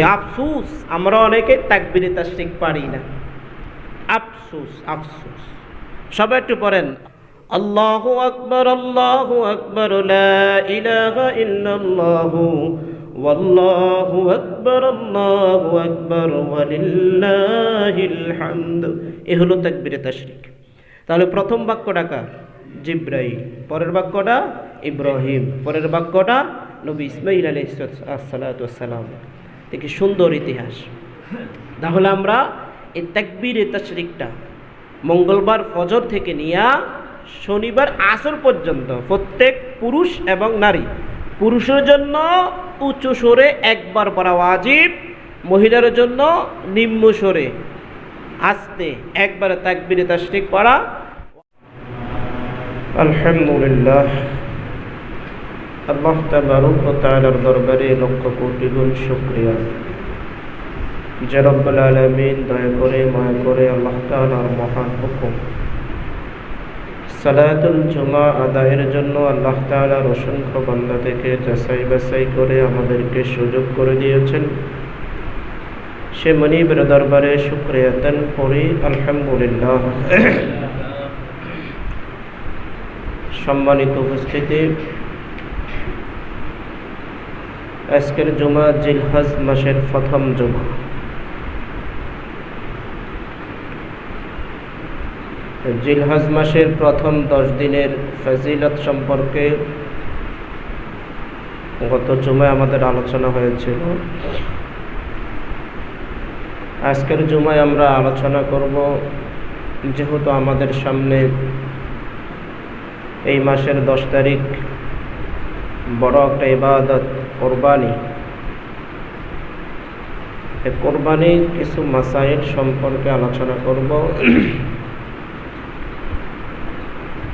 আফসুস, আমরা অনেকে তাকবিরে তাশরিক পারি না। আফসুস আফসুস। সবাই একটু পড়েন। আল্লাহু আকবার আল্লাহু আকবার, লা ইলাহা ইল্লাল্লাহু, ওয়াল্লাহু আকবার, আল্লাহু আকবার, ওয়ালিল্লাহিল হামদ। এ হলো তাকবিরে তাশরিক। তাহলে প্রথম বাক্যটা কার? জিব্রাইল। পরের বাক্যটা ইব্রাহিম। পরের বাক্যটা নবী ইসমাইল আলাইহিস ওয়াসসালাম দেখি সুন্দর ইতিহাস। তাহলে আমরা এই তাকবীর তাশরিকটা মঙ্গলবার ফজর থেকে নিয়ে শনিবার আসর পর্যন্ত প্রত্যেক পুরুষ এবং নারী, পুরুষের জন্য উচ্চ স্বরে একবার পড়া ওয়াজিব, মহিলার জন্য নিম্ন স্বরে আস্তে একবারে তাকবীরে তাশরিক পড়া। আলহামদুলিল্লাহ। আল্লাহ তাআলার দরবারে লক্ষ কোটি গুণ শুকরিয়া। আলামিন দয়া করে, মায়া করে আল্লাহ তাআলার মহান হুকুম। জুমা আদায়ের জন্য আল্লাহ তাআলার অসংখ্য থেকে যাচাই বাছাই করে আমাদেরকে সুযোগ করে দিয়েছেন। সে মনিবের দরবারে শুক্রিয়াতান করি, আলহামদুলিল্লাহ। সম্মানিত উপস্থিতি আজকের জুমা জিলহাজ মাসের প্রথম জুমা। জিলহাজ মাসের প্রথম দশ দিনের ফজিলত সম্পর্কে গত জুমায় আমাদের আলোচনা হয়েছিল। আজকের জুমায় আমরা আলোচনা করব যেহেতু আমাদের সামনে এই মাসের দশ তারিখ বড় একটা ইবাদত কোরবানি। এই কোরবানি কিছু মাসাইল সম্পর্কে আলোচনা করব।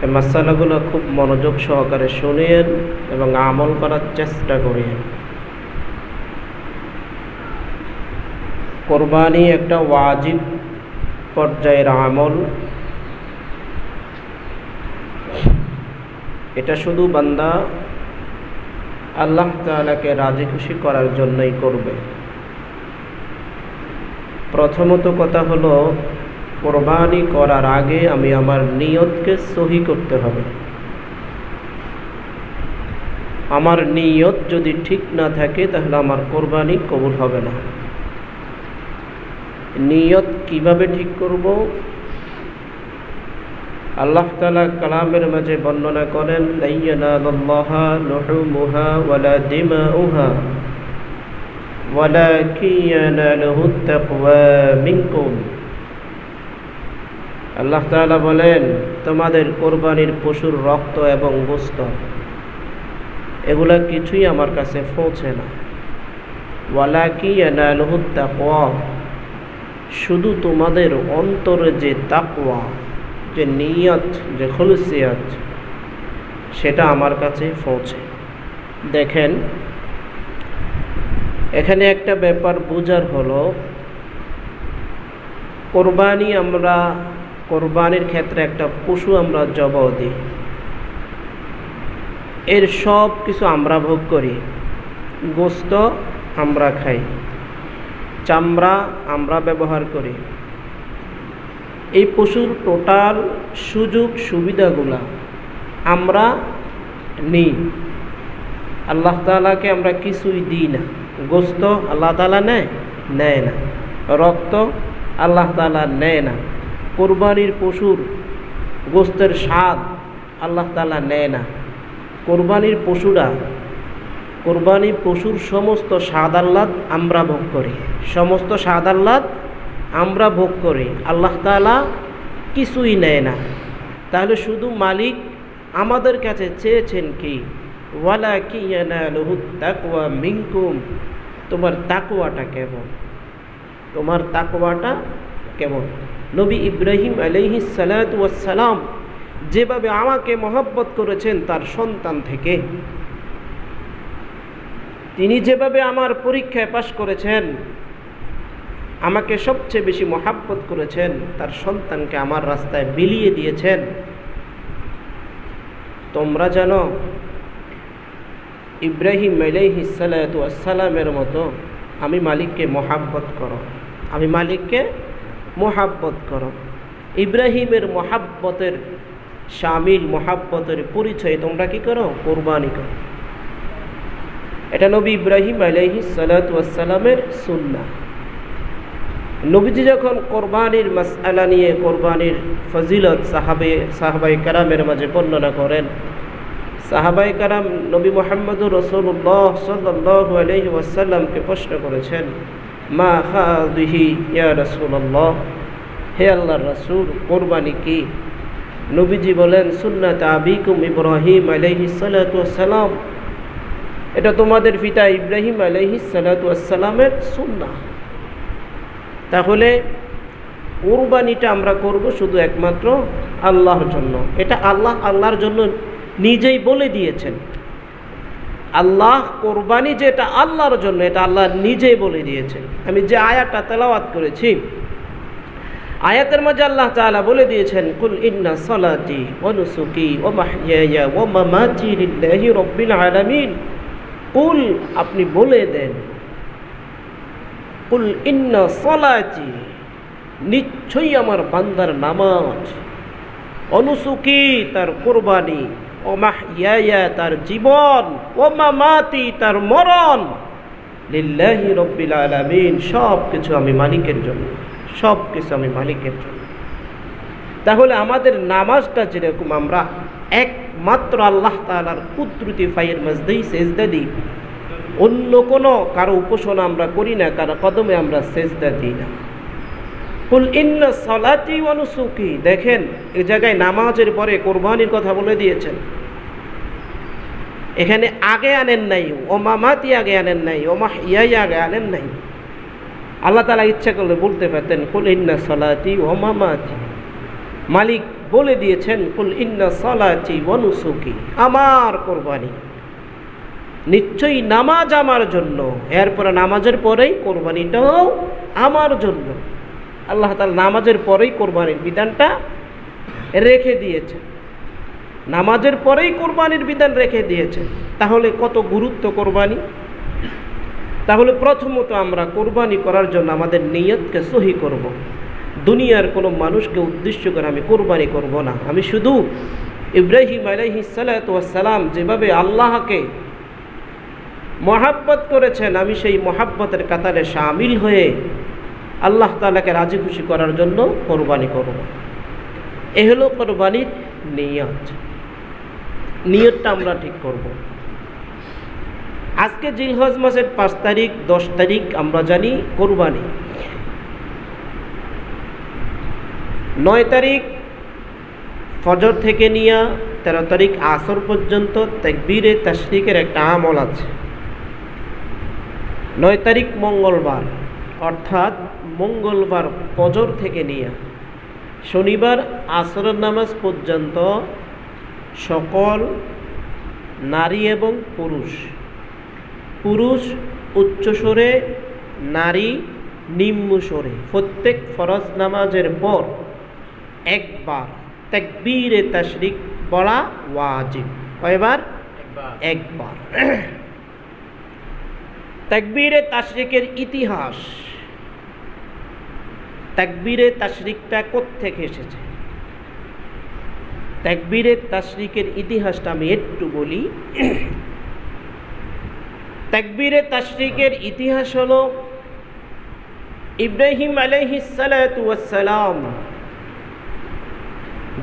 এই মাসালাগুলো খুব মনোযোগ সহকারে শুনিয়েন এবং আমল করার চেষ্টা করিয়েন। কোরবানি একটা ওয়াজিব পর্যায়ের আমল। এটা শুধু বান্দা আল্লাহ তালাকে রাজি খুশি করার জন্যই করবে। প্রথমত কথা হলো, কোরবানি করার আগে আমি আমার নিয়তকে সহি করতে হবে। আমার নিয়ত যদি ঠিক না থাকে, তাহলে আমার কোরবানি কবুল হবে না। নিয়ত কীভাবে ঠিক করব? আল্লাহ তালা কালামের মাঝে বর্ণনা করেন আল্লাহ তালা বলেন, তোমাদের কোরবানির পশুর রক্ত এবং গোস্ত, এগুলা কিছুই আমার কাছে পৌঁছে না। ওয়ালা কি শুধু তোমাদের অন্তরে যে তাকওয়া যে নিয়ত, যে খলুসিয়াত, সেটা আমার কাছে পৌঁছে। দেখেন, এখানে একটা ব্যাপার বোঝার হলো, কোরবানি আমরা, কোরবানির ক্ষেত্রে একটা পশু আমরা জব দিই। এর সব কিছু আমরা ভোগ করি। গোস্ত আমরা খাই। চামড়া আমরা ব্যবহার করি। এই পশুর টোটাল সুযোগ সুবিধাগুলা আমরা নিই। আল্লাহ তালাকে আমরা কিছুই দিই না। গোস্ত আল্লাহ তালা নেয় নেয় না। রক্ত আল্লাহ তালা নেয় না। কোরবানির পশুর গোস্তের স্বাদ আল্লাহ তালা নেয় না। কোরবানির পশুরা কোরবানি পশুর সমস্ত স্বাদ আহ্লাদ আমরা ভোগ করি। সমস্ত স্বাদ আহ্লাদ আমরা ভোগ করি। আল্লাহ তালা কিছুই নেয় না। তাহলে শুধু মালিক আমাদের কাছে চেয়েছেন কি? ওয়ালা কি তাকুয়া মিঙ্কুম তোমার তাকুয়াটা কেমন? তোমার তাকুয়াটা কেমন? নবী ইব্রাহিম আলহি সালাম যেভাবে আমাকে মহব্বত করেছেন তার সন্তান থেকে। তিনি যেভাবে আমার পরীক্ষায় পাশ করেছেন আমাকে সবচেয়ে বেশি মহাব্বত করেছেন, তার সন্তানকে আমার রাস্তায় বিলিয়ে দিয়েছেন। তোমরা জানো, ইব্রাহিম আলাইহিসালামের মতো আমি মালিককে মহাব্বত করো। আমি মালিককে মহাব্বত করো। ইব্রাহিমের মহাব্বতের শামিল মহাব্বতের পরিচয় তোমরা কি করো? কোরবানি করো। এটা নবী ইব্রাহিম আলহি সালাতামের সুন্না নবীজি যখন কোরবানির মাসআলা নিয়ে কোরবানির ফজিলত সাহাবে, সাহাবাই কারামের মাঝে বর্ণনা করেন, সাহাবাই কারাম নবী মোহাম্মদ রসুল্লাহ সাল্লাহ প্রশ্ন করেছেন, মা খাদিহি ইয়া রসুল্লাহ হে আল্লাহ রসুল, কোরবানি কি? নবীজি বলেন, সুন্নাত আবিকুম ইব্রাহিম আলহি সালাম এটা তোমাদের পিতা ইব্রাহিম আলহি সালাতামের সুন্না তাহলে কোরবানিটা আমরা করব শুধু একমাত্র আল্লাহর জন্য। এটা আল্লাহ আল্লাহর জন্য নিজেই বলে দিয়েছেন। আল্লাহ কোরবানি যেটা আল্লাহর জন্য, এটা আল্লাহ নিজেই বলে দিয়েছেন। আমি যে আয়াতটা তেলাওয়াত করেছি, আয়াতের মাঝে আল্লাহ তাআলা বলে দিয়েছেন, কুল ইন্না সালাতি ওয়া নুসুকি ওয়া মাহইয়ায়া ওয়া মামাতি আলামিন। কুল আপনি বলে দেন কুল ইন্না সালাতি, নিশ্চয়ই আমার বান্দার নামাজ। অনুসুকি তার কোরবানি, ও মাহইয়ায়া তার জীবন, ও মামাতি তার মরণ। লিল্লাহি রব্বিল আলামিন, সব কিছু আমি মালিকের জন্য, সব কিছু আমি মালিকের জন্য। তাহলে আমাদের নামাজটা যেরকম আমরা একমাত্র আল্লাহ তালার কুদরতি ফাইয়ের মধ্যেই সেজদা দিই অন্য কোনো কারও উপাসনা আমরা করি না, কারও কদমে আমরা সেজদা দিই না। কুল ইন্না সলাতি অনুসুকি দেখেন এই জায়গায় নামাজের পরে কোরবানির কথা বলে দিয়েছেন। এখানে আগে আনেন নাই, ও মামাতি আগে আনেন নাই, ও মা ইয়াই আগে আনেন নাই। আল্লাহ তালা ইচ্ছা করলে বলতে পারতেন, কুল ইন্না সলাতি ও মামাতি। মালিক বলে দিয়েছেন, কুল ইন্না সলাতি অনুসুকি আমার কোরবানি। নিশ্চয়ই নামাজ আমার জন্য। এরপরে নামাজের পরেই কোরবানিটাও আমার জন্য। আল্লাহ তালা নামাজের পরেই কোরবানির বিধানটা রেখে দিয়েছে। নামাজের পরেই কোরবানির বিধান রেখে দিয়েছে। তাহলে কত গুরুত্ব কোরবানি? তাহলে প্রথমত আমরা কোরবানি করার জন্য আমাদের নিয়তকে সহি করব। দুনিয়ার কোনো মানুষকে উদ্দেশ্য করে আমি কোরবানি করব না। আমি শুধু ইব্রাহিম আলহি সালাম যেভাবে আল্লাহকে মহাব্বত করেছেন, আমি সেই মহাব্বতের কাতারে সামিল হয়ে আল্লাহ তালাকে রাজি খুশি করার জন্য কোরবানি করব। এ হলো কোরবানির নিয়ত। নিয়তটা আমরা ঠিক করব। আজকে জিলহজ মাসের পাঁচ তারিখ, দশ তারিখ আমরা জানি কোরবানি। নয় তারিখ ফজর থেকে নিয়ে, তেরো তারিখ আসর পর্যন্ত তেকবীরে তাশরিকের একটা আমল আছে। নয় তারিখ মঙ্গলবার অর্থাৎ মঙ্গলবার ফজর থেকে নিয়ে শনিবার আসরের নামাজ পর্যন্ত সকল নারী এবং পুরুষ। পুরুষ উচ্চস্বরে নারী নিম্ন স্বরে প্রত্যেক ফরজ নামাজের পর একবার তেকবীরে তাশরিক বলা ওয়াজিব। কয়বার? একবার। তাকবীরে তাশরিকের ইতিহাস। তাকবীরে তাশরিকটা থেকে এসেছে? তাকবীরে তাশরিকের ইতিহাসটা আমি একটু বলি। তাকবীরে তাশরিকের ইতিহাস হলো ইব্রাহিম আলহিসালাম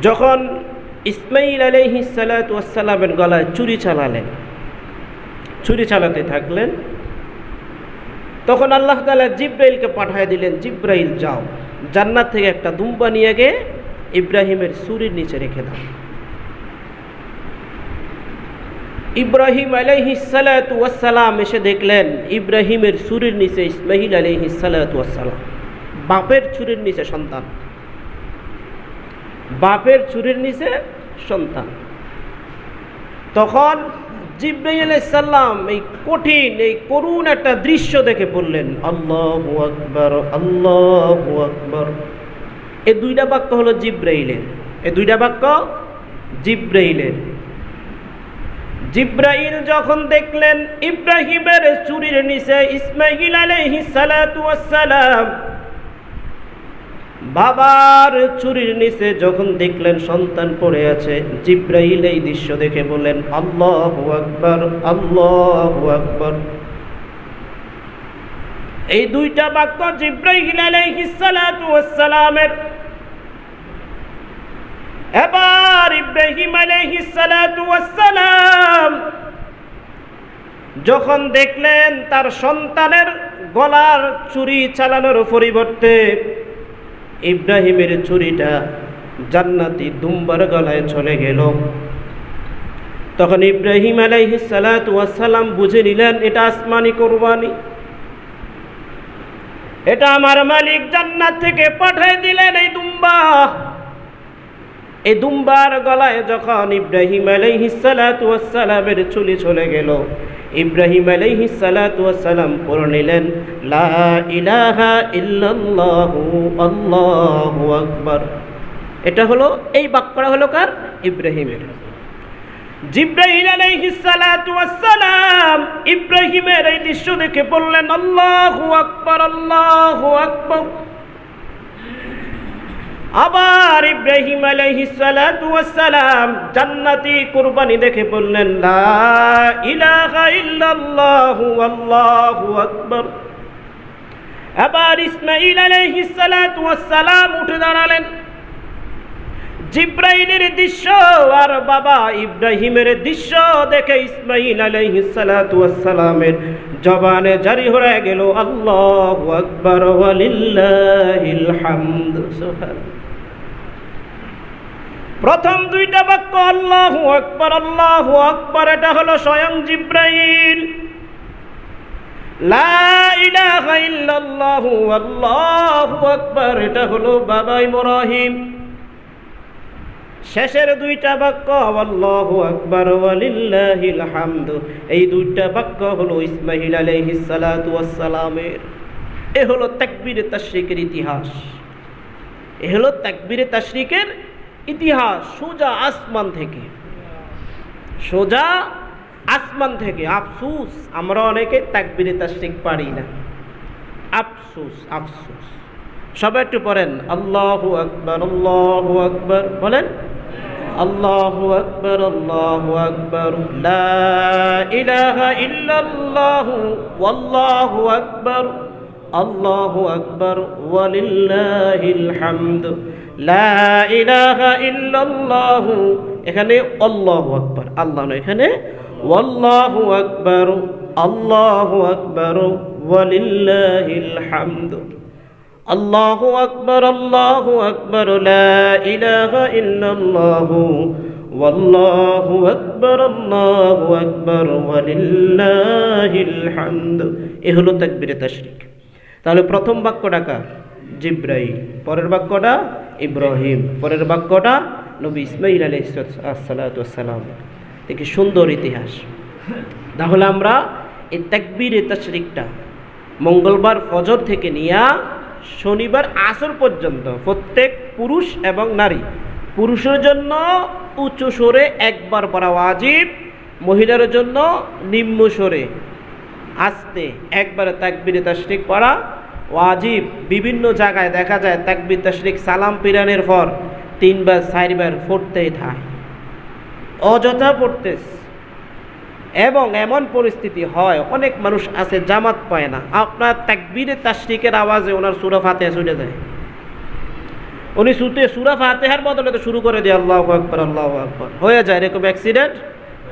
যখন ইসমাইল আলহিসালামের গলায় চুরি চালালেন, চুরি চালাতে থাকলেন তখন আল্লাহ তালা জিব্রাইলকে পাঠিয়ে দিলেন, জিব্রাইল যাও, জান্নাত থেকে একটা দুম্বা নিয়ে গিয়ে ইব্রাহিমের সুরির নিচে রেখে দাও। ইব্রাহিম আলাইহিসালাম এসে দেখলেন, ইব্রাহিমের সুরির নিচে ইসমাহিল আলাইহিসালাম বাপের চুরির নিচে সন্তান। বাপের চুরির নিচে সন্তান। তখন জিব্রাইল আলাইসাল্লাম এই কঠিন, এই করুণ একটা দৃশ্য দেখে বললেন, আল্লাহ আকবর আল্লাহ আকবর। এই দুইটা বাক্য হলো জিব্রাইলের। এই দুইটা বাক্য জিব্রাইলের। জিব্রাইল যখন দেখলেন ইব্রাহিমের চুরির নিচে ইসমাইল আলাইহিস ওয়াসসালাম বাবার চুরির নিচে যখন দেখলেন সন্তান পড়ে আছে, জিব্রাইল এই দৃশ্য দেখে বললেন, আল্লাহু আকবার, আল্লাহ আকবার। এই দুইটা বাক্য জিব্রাইল আলাইহিস সালাতু এবার ইব্রাহিম আলাইহিস সালাতু ওয়াসসালাম যখন দেখলেন তার সন্তানের গলার চুরি চালানোর পরিবর্তে ইব্রাহিমের চুরিটা জান্নাতি দুম্বার গলায় চলে গেল। তখন ইব্রাহিম আলাইহিস সালাতু বুঝে নিলেন, এটা আসমানি কোরবানি। এটা আমার মালিক জান্নাত থেকে পাঠিয়ে দিলেন এই দুম্বা। এই দুম্বার গলায় যখন ইব্রাহিম আলাইহিসালামের চুলি চলে গেল ইব্রাহিম আলাইহিসালাম পড়ে নিলেন লা ইলাহা ইল্লাল্লাহু আল্লাহু আকবার। এটা হলো, এই বাক্যটা হলো কার? ইব্রাহিমের। জিব্রাহিম আলাইহিসালাম ইব্রাহিমের এই দৃশ্য দেখে বললেন, আল্লাহু আকবার আল্লাহু আকবার। আবার ইব্রাহিম আলাইহিসালাম জান্নাতি কুরবানি দেখে বললেন আল্লাহু আবার ইসমাইল আলাইহিসালাম উঠে দাঁড়ালেন। জিব্রাইলের দৃশ্য আর বাবা ইব্রাহিমের দৃশ্য দেখে ইসমাইল আলাইহিসালামের জবানে জারি হয়ে গেল, আল্লাহ আকবার ওয়ালিল্লাহিল হামদ। সুবহানাল্লাহ। প্রথম দুইটা বাক্য, আল্লাহু আকবর, আল্লাহু আকবার এটা হলো স্বয়ং জিব্রাইল। এটা হলো বাবা ইব্রাহিম। শেষের দুইটা বাক্য, আল্লাহু আকবার, ওয়ালিল্লাহিল হামদ এই দুইটা বাক্য হলো ইসমাইল আলাইহিস সালাতু সালামের। এ হলো তাকবীরে তাশরিকের ইতিহাস। এ হলো তাকবীরে তাশরিকের ইতিহাস সোজা আসমান থেকে। সোজা আসমান থেকে। আফসুস, আমরা অনেকে তাকবিরে তাশরিক পারি না। আফসুস আফসুস। সবাই একটু পড়েন, আল্লাহু আকবার, আল্লাহু আকবর। বলেন, আল্লাহু আকবার, আল্লাহু আকবর। ইলাহা ইল্লাল্লাহু, ওয়াল্লাহু আকবার। আল্লাহু আকবার, ওয়ালিল্লাহিল হামদ, লা ইলাহা ইল্লাল্লাহু, এখানে আল্লাহু আকবার, আল্লাহ এখানে ওয়াল্লাহু আকবার, আল্লাহু আকবার, ওয়ালিল্লাহিল হামদ, আল্লাহু আকবার আল্লাহু আকবার, লা ইলাহা ইল্লাল্লাহু আকবার, আল্লাহু আকবার, ওয়ালিল্লাহিল হামদ, এ হলো তাকবীরে তাশরিক। তাহলে প্রথম বাক্যটা কার? জিব্রাইল। পরের বাক্যটা ইব্রাহিম। পরের বাক্যটা নবী ইসমাইল আলাইসালাম দেখি, সুন্দর ইতিহাস। তাহলে আমরা এই তাকবীরে তাশরিকটা মঙ্গলবার ফজর থেকে নিয়ে শনিবার আসর পর্যন্ত প্রত্যেক পুরুষ এবং নারী, পুরুষের জন্য উঁচু সরে একবার পড়া ওয়াজিব, মহিলার জন্য নিম্ন সরে আস্তে একবারে তাকবিরে, তাশরিক পড়া ওয়াজিব, বিভিন্ন জায়গায় দেখা যায় তাকবির, তাশরিক, সালাম পিরানের পর তিনবার, চারবার পড়তেই থাক অযথা পড়তেস এবং এমন পরিস্থিতি হয়, অনেক মানুষ আছে, জামাত পায় না। আপনার তাকবিরে, তাশরিকের আওয়াজে ওনার সুরা ফাতে ছুটে যায়। উনি সুতে, সুরা ফাতেহার বদলে তো শুরু করে দিয়ে, আল্লাহ আকবর আল্লাহ আকবর। হয়ে যায়, এরকম অ্যাক্সিডেন্ট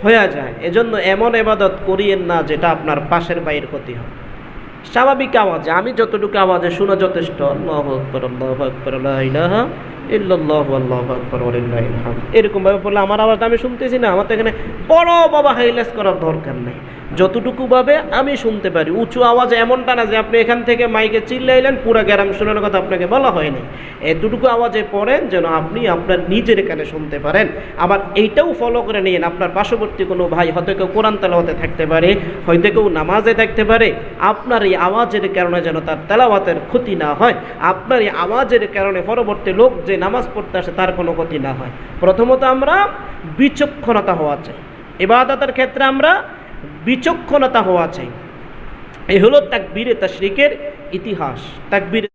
হয়ে যায়। এজন্য এমন এবাদত করিয়েন না, যেটা আপনার পাশের বাইয়ের ক্ষতি হয় স্বাভাবিক আওয়াজে, আমি যতটুকু আওয়াজে শোনা যথেষ্ট, আল্লাহ আকবর আল্লাহ আকবর আল্লাহ ইল্লাল্লাহু, আল্লাহু আকবার ওয়ালিল্লাহিল হামদ এরকম ভাবে বললে আমার আওয়াজ আমি শুনতেছি না, আমার তো এখানে বড় বাবা হাইলাস করার দরকার নেই। যতটুকু ভাবে আমি শুনতে পারি। উঁচু আওয়াজ এমনটা না যে আপনি এখান থেকে মাইকে চিল্লাইলেন, পুরো গ্যারাম শোনার কথা আপনাকে বলা হয়নি। এতটুকু আওয়াজে পড়েন যেন আপনি আপনার নিজের কানে শুনতে পারেন। আবার এইটাও ফলো করে নিন, আপনার পার্শ্ববর্তী কোনো ভাই হয়তো কেউ কোরআন তেলাওয়াতে থাকতে পারে, হয়তো কেউ নামাজে থাকতে পারে। আপনার এই আওয়াজের কারণে যেন তার তেলাওয়াতের ক্ষতি না হয়। আপনার এই আওয়াজের কারণে পরবর্তী লোক যে নামাজ পড়তে আসে, তার কোনো ক্ষতি না হয়। প্রথমত আমরা বিচক্ষণতা হওয়া চাই। এবাদতের ক্ষেত্রে আমরা বিচক্ষণতা হওয়া চাই। এই হলো তাকবীরে তাশরিকের ইতিহাস। তাকবীর